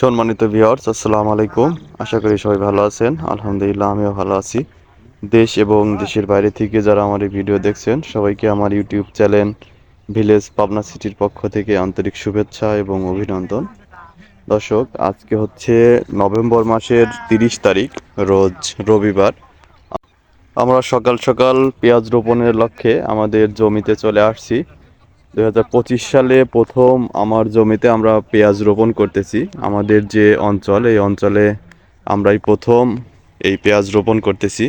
সম্মানিত ভিউয়ার্স আসসালামু আলাইকুম। আশা করি সবাই ভালো আছেন। আলহামদুলিল্লাহ, আমিও ভালো আছি। দেশ এবং দেশের বাইরে থেকে যারা আমার এই ভিডিও দেখছেন, সবাইকে আমার ইউটিউব চ্যানেল ভিলেজ পাবনা সিটির পক্ষ থেকে আন্তরিক শুভেচ্ছা এবং অভিনন্দন। দর্শক, আজকে হচ্ছে নভেম্বর মাসের তিরিশ তারিখ, রোজ রবিবার। আমরা সকাল সকাল পেঁয়াজ রোপণের লক্ষ্যে আমাদের জমিতে চলে আসছি। দুই সালে প্রথম আমার জমিতে আমরা পেঁয়াজ রোপণ করতেছি। আমাদের যে অঞ্চল, এই অঞ্চলে আমরাই প্রথম এই পেঁয়াজ রোপণ করতেছি।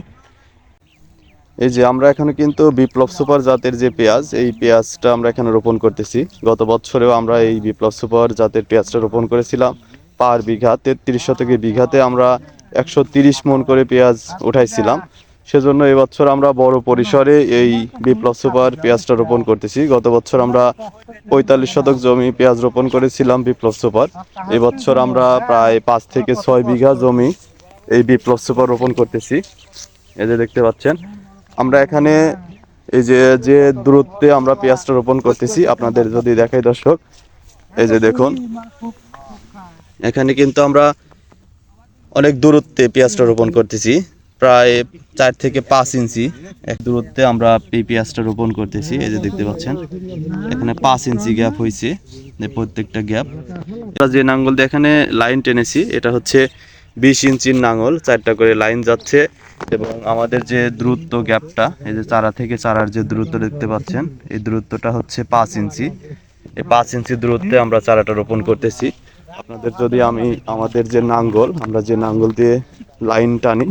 এই যে আমরা এখানে কিন্তু বিপ্লব সুপার জাতের যে পেঁয়াজ, এই পেঁয়াজটা আমরা এখানে রোপণ করতেছি। গত বছরেও আমরা এই বিপ্লব সুপার জাতের পেঁয়াজটা রোপণ করেছিলাম। পার বিঘা তেত্রিশ শতকে বিঘাতে আমরা একশো তিরিশ মন করে পেঁয়াজ উঠাইছিলাম। সেজন্য এবছর আমরা বড় পরিসরে এই বিপ্লব সুপার পেঁয়াজটা রোপণ করতেছি। গত বছর আমরা পঁয়তাল্লিশ শতক জমি পেঁয়াজ রোপণ করেছিলাম বিপ্লব সুপার এবছর আমরা প্রায় পাঁচ থেকে ছয় বিঘা জমি এই বিপ্লব সুপার রোপণ করতেছি। এই যে দেখতে পাচ্ছেন, আমরা এখানে এই যে যে দূরত্বে আমরা পেঁয়াজটা রোপণ করতেছি, আপনাদের যদি দেখাই দর্শক, এই যে দেখুন, এখানে কিন্তু আমরা অনেক দূরত্বে পেঁয়াজটা রোপণ করতেছি। প্রায় চার থেকে পাঁচ ইঞ্চি। এক দূরত্বে আমরা এই পেঁয়াজটা রোপণ করতেছি, এই যে দেখতে পাচ্ছেন। এখানে পাঁচ ইঞ্চি গ্যাপ হয়েছে প্রত্যেকটা গ্যাপ আমরা যে নাঙ্গল দিয়ে এখানে লাইন টেনেছি, এটা হচ্ছে বিশ ইঞ্চির নাঙ্গল, চারটা করে লাইন যাচ্ছে। এবং আমাদের যে দূরত্ব গ্যাপটা এই যে চারা থেকে চারার যে দূরত্ব দেখতে পাচ্ছেন, এই দূরত্বটা হচ্ছে পাঁচ ইঞ্চি। এই পাঁচ ইঞ্চি দূরত্বে আমরা চারাটা রোপণ করতেছি। আপনাদের যদি আমি আমাদের যে নাঙ্গল, আমরা যে নাঙ্গল দিয়ে লাইন টানি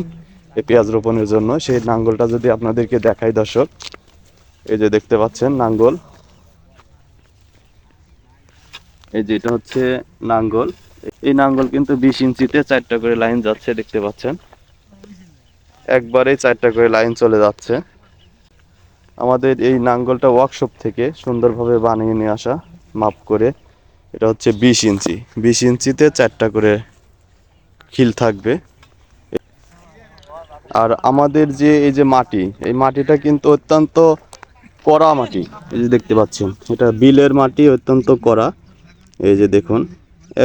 এই পেঁয়াজ রোপণের জন্য। সেই নাঙ্গলটা যদি আপনাদেরকে দেখাই দর্শক, এই যে দেখতে পাচ্ছেন নাঙ্গল। এই যে এটা হচ্ছে নাঙ্গল। এই নাঙ্গল কিন্তু বিশ ইঞ্চিতে চারটা করে লাইন যাচ্ছে, দেখতে পাচ্ছেন। একবারেই চারটা করে লাইন চলে যাচ্ছে। আমাদের এই নাঙ্গলটা ওয়ার্কশপ থেকে সুন্দরভাবে বানিয়ে নিয়ে আসা, মাপ করে। এটা হচ্ছে বিশ ইঞ্চি। বিশ ইঞ্চিতে চারটা করে খিল থাকবে। আর আমাদের যে এই যে মাটি, এই মাটিটা কিন্তু অত্যন্ত কড়া মাটি, এই যে দেখতে পাচ্ছেন। এটা বিলের মাটি, অত্যন্ত কড়া। এই যে দেখুন,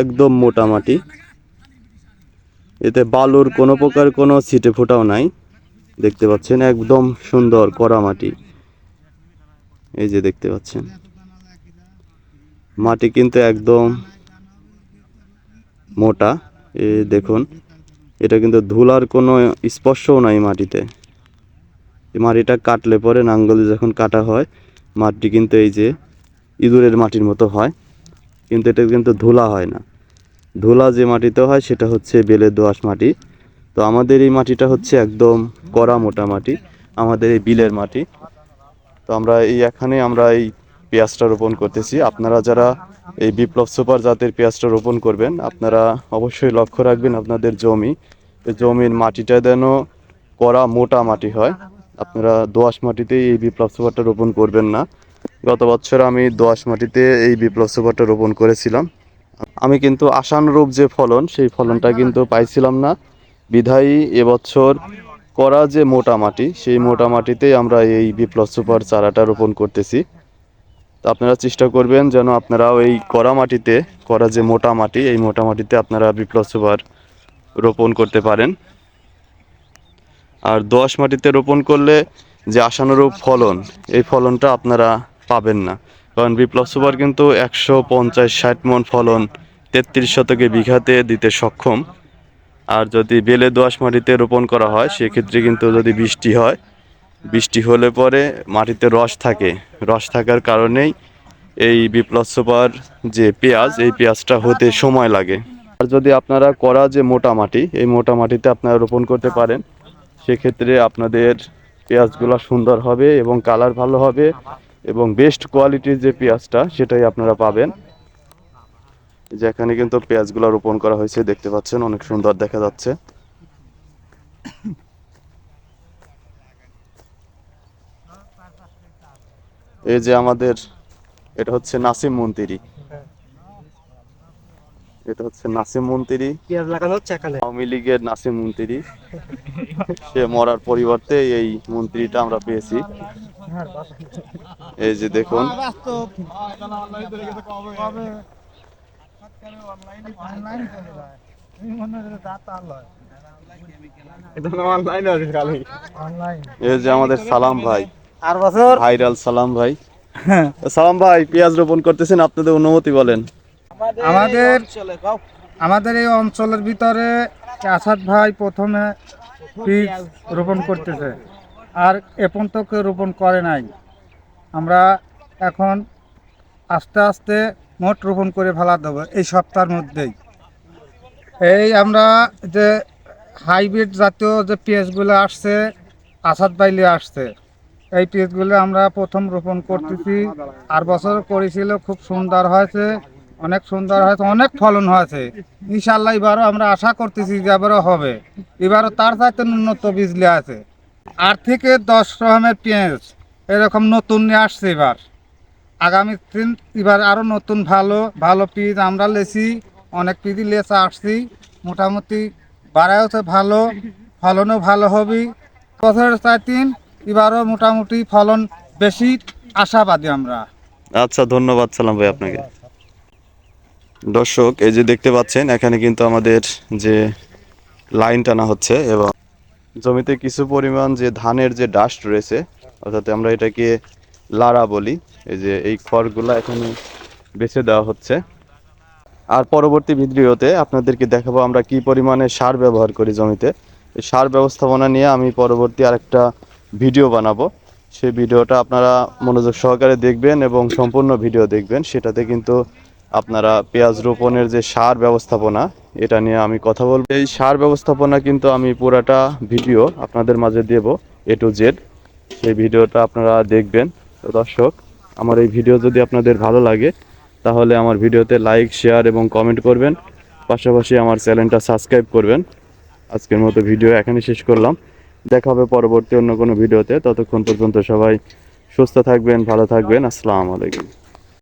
একদম মোটা মাটি। এতে বালুর কোনো প্রকার কোনো ছিটে ফোটাও নাই। দেখতে পাচ্ছেন, একদম সুন্দর কড়া মাটি। এই যে দেখতে পাচ্ছেন, মাটি কিন্তু একদম মোটা। এই দেখুন এটা কিন্তু ধুলার কোনো স্পর্শও নাই মাটিতে। মাটিটা কাটলে পরে নাঙ্গলে যখন কাটা হয়, মাটি কিন্তু এই যে ইঁদুরের মাটির মতো হয়। কিন্তু এটা কিন্তু ধুলা হয় না। ধুলা যে মাটিতে হয়, সেটা হচ্ছে বেলের দোআঁশ মাটি। তো আমাদের এই মাটিটা হচ্ছে একদম কড়া মোটা মাটি, আমাদের এই বিলের মাটি। তো আমরা এই এখানে আমরা এই পেঁয়াজটা রোপণ করতেছি। আপনারা যারা এই বিপ্লব সুপার জাতের পেঁয়াজটা রোপণ করবেন। আপনারা অবশ্যই লক্ষ্য রাখবেন আপনাদের জমি। এই জমির মাটিটা যেন কড়া, মোটা মাটি হয়। আপনারা দোআঁশ মাটিতে এই বিপ্লব সুপারটা রোপণ করবেন না। গত বছর আমি দোআঁশ মাটিতে এই বিপ্লব সুপারটা রোপণ করেছিলাম। আমি কিন্তু আশানুরূপ যে ফলন, সেই ফলনটা কিন্তু পাইছিলাম না। বিধায়ী এবছর করা যে মোটা মাটি, সেই মোটা মাটিতেই আমরা এই বিপ্লব সুপার চারাটা রোপণ করতেছি। তো আপনারা চেষ্টা করবেন যেন আপনারাও এই কড়া মাটিতে করা যে মোটা মাটি, এই মোটা মাটিতে আপনারা বিপ্লব সুপার রোপণ করতে পারেন। আর দোআঁশ মাটিতে রোপণ করলে যে আশানুরূপ ফলন, এই ফলনটা আপনারা পাবেন না। কারণ বিপ্লব সুপার কিন্তু একশো পঞ্চাশ ষাট মন ফলন তেত্রিশ শতকে বিঘাতে দিতে সক্ষম। আর যদি বেলে দোআঁশ মাটিতে রোপণ করা হয়, সেক্ষেত্রে কিন্তু যদি বৃষ্টি হয় বৃষ্টি হলে পরে মাটিতে রস থাকে। রস থাকার কারণেই এই বিপ্লব সুপার যে পেঁয়াজ, এই পেঁয়াজটা হতে সময় লাগে। আর যদি আপনারা করা যে মোটা মাটি, এই মোটা মাটিতে আপনারা রোপণ করতে পারেন, সেক্ষেত্রে আপনাদের পেঁয়াজগুলো সুন্দর হবে এবং কালার ভালো হবে এবং বেস্ট কোয়ালিটির যে পেঁয়াজটা, সেটাই আপনারা পাবেন। যেখানে কিন্তু পেঁয়াজগুলো রোপণ করা হয়েছে, দেখতে পাচ্ছেন, অনেক সুন্দর দেখা যাচ্ছে। এই যে আমাদের এটা হচ্ছে নাসিম মন্ত্রী। এটা হচ্ছে নাসিম মন্ত্রী। হচ্ছে আওয়ামী লীগের নাসিম মন্ত্রী। সে মরার পরিবর্তে এই মন্ত্রীটা আমরা পেয়েছি। এই যে দেখুন। এই যে আমাদের সালাম ভাই। আর বছর? ভাইরাল সালাম ভাই। সালাম ভাই পেঁয়াজ রোপণ করতেছেন আপনাদের অনুমতি বলেন। আমাদের আমাদের এই অঞ্চলের ভিতরে আসাদ ভাই প্রথমে বীজ রোপণ করতেছে আর এখন তো কেউ রোপণ করে নাই। আমরা এখন আস্তে আস্তে মোট রোপণ করে ফেলা দেবো এই সপ্তাহের মধ্যেই। এই আমরা যে হাইব্রিড জাতীয় যে পেঁয়াজগুলো আসছে আসাদ বাইলে আসছে এই পেঁয়াজগুলো আমরা প্রথম রোপণ করতেছি। আর বছর করেছিল, খুব সুন্দর হয়েছে, অনেক সুন্দর হয়েছে, অনেক ফলন হয়েছে। ইনশাল্লাহ এবারও আমরা আশা করতেছি যে এবারও হবে। এবারও তার চাইতে উন্নত বীজলে আছে। আট থেকে দশ রকমের পেঁয়াজ এরকম নতুন নিয়ে আসছে এবার। আগামী দিন এবার আরও নতুন ভালো ভালো পিস আমরা লেছি, অনেক পিসই লেচা আসছি, মোটামুটি বাড়াইছে ভালো, ফলনও ভালো হবে। বছরের চাইতিন এবারও মোটামুটি ফলন বেশি আশাবাদী আমরা। আচ্ছা ধন্যবাদ সালাম ভাই আপনাকে। দর্শক, এই যে দেখতে পাচ্ছেন, এখানে কিন্তু আমাদের যে লাইন টানা হচ্ছে এবং জমিতে কিছু পরিমাণ যে ধানের যে ডাস্ট রয়েছে, অর্থাৎ আমরা এটাকে লাড়া বলি, এই যে এই খড়গুলো এখানে বেছে দেওয়া হচ্ছে। আর পরবর্তী ভিডিওতে আপনাদেরকে দেখাবো আমরা কি পরিমাণে সার ব্যবহার করি জমিতে। সার ব্যবস্থাপনা নিয়ে আমি পরবর্তী আরেকটা ভিডিও বানাবো। সেই ভিডিওটা আপনারা মনোযোগ সহকারে দেখবেন এবং সম্পূর্ণ ভিডিও দেখবেন। সেটাতে কিন্তু আপনারা পেঁয়াজ রোপণের যে সার ব্যবস্থাপনা, এটা নিয়ে আমি কথা বলব। এই সার ব্যবস্থাপনা কিন্তু আমি পুরাটা ভিডিও আপনাদের মাঝে দেব এ টু জেড সেই ভিডিওটা আপনারা দেখবেন। তো দর্শক, আমার এই ভিডিও যদি আপনাদের ভালো লাগে, তাহলে আমার ভিডিওতে লাইক, শেয়ার এবং কমেন্ট করবেন। পাশাপাশি আমার চ্যানেলটা সাবস্ক্রাইব করবেন। আজকের মতো ভিডিও এখানে শেষ করলাম। দেখা হবে পরবর্তী অন্য কোনো ভিডিওতে। ততক্ষণ পর্যন্ত সবাই সুস্থ থাকবেন, ভালো থাকবেন। আসসালামু আলাইকুম।